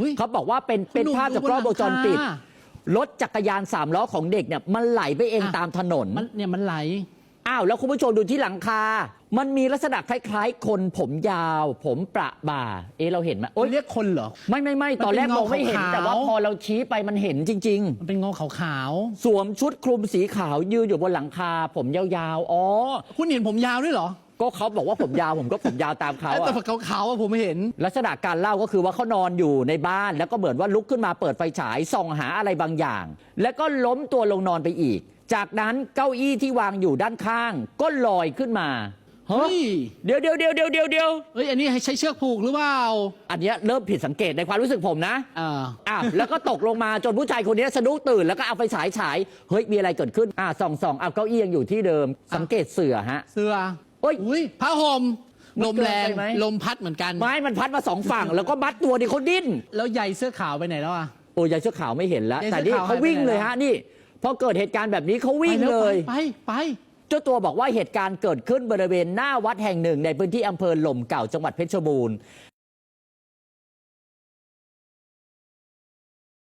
อุ๊ยเขาบอกว่าเป็นคุณเป็นหนุ่มภาพจากดูบนกล้องวงจรปิดหลังคารถจักรยานสามล้อของเด็กเนี่ยมันไหลไปเองอะตามถนนมันเนี่ยมันไหล อ้าวแล้วคุณผู้ชมดูที่หลังคา มันมีลักษณะคล้ายๆ คนผมยาว ผมประบ่า เอะเราเห็นไหมโอ๊โอ้ยยเรียกคนเหรอ ไม่ไม่ไม่มันเป็นตอนแรกเงามองไม่เห็นขาวๆแต่ว่าพอเราชี้ไปมันเห็นจริงมันเป็นเงาขาวๆ สวมชุดคลุมสีขาวยืนอยู่บนหลังคา ผมยาวๆ อ๋อๆคุณเห็นผมยาวด้วยเหรอ ก็เขาบอกว่าผมยาวผมก็ผมยาวตามเขาแต่อะขาวๆอะผมเห็น ลักษณะการเล่าก็คือว่าเขานอนอยู่ในบ้าน แล้วก็เหมือนว่าลุกขึ้นมาเปิดไฟฉายส่องหาอะไรบางอย่าง แล้วก็ล้มตัวลงนอนไปอีก จากนั้นเก้าอี้ที่วางอยู่ด้านข้าง ก็ลอยขึ้นมาเฮ้ย เดี๋ยวเดี๋ยวเดี๋ยวเดี๋ยวเดี๋ยวเดี๋ยวเฮ้ยอันนี้ให้ใช้เชือกผูกหรือเปล่าอันเนี้ยเริ่มผิดสังเกตในความรู้สึกผมนะ อ่า อะแล้วก็ตกลงมาจนผู้ชายคนนี้สะดุ้งตื่นแล้วก็เอาไฟฉายฉาย เฮ้ย มีอะไรเกิดขึ้น อะส่องส่องเอาเก้าอี้ยังอยู่ที่เดิม สังเกตเสือฮะ เสื้อ โอ้ย อุ้ยผ้าห่มมันลมแรงเกินไปไหม ลมพัดเหมือนกัน ไม้มันพัดมาสองฝั่ง แล้วก็มัดตัวนี่เขาดิ้น แล้วใยเสื้อขาวไปไหนแล้วอะ โอ้ยยายเสื้อขาวไม่เห็นแล้ว ยายแต่เสื้อนี่ขาวเขาวิ่งหายไปไหน เลยแล้วฮะนี่พอเกิดเหตุการณ์แบบนี้เขาวิ่งไปแวเลย ไปไป เจ้าตัวบอกว่าเหตุการณ์เกิดขึ้นบริเวณหน้าวัดแห่งหนึ่ง ในพื้นที่อำเภอหล่มเก่าจังหวัดเพชรบูรณ์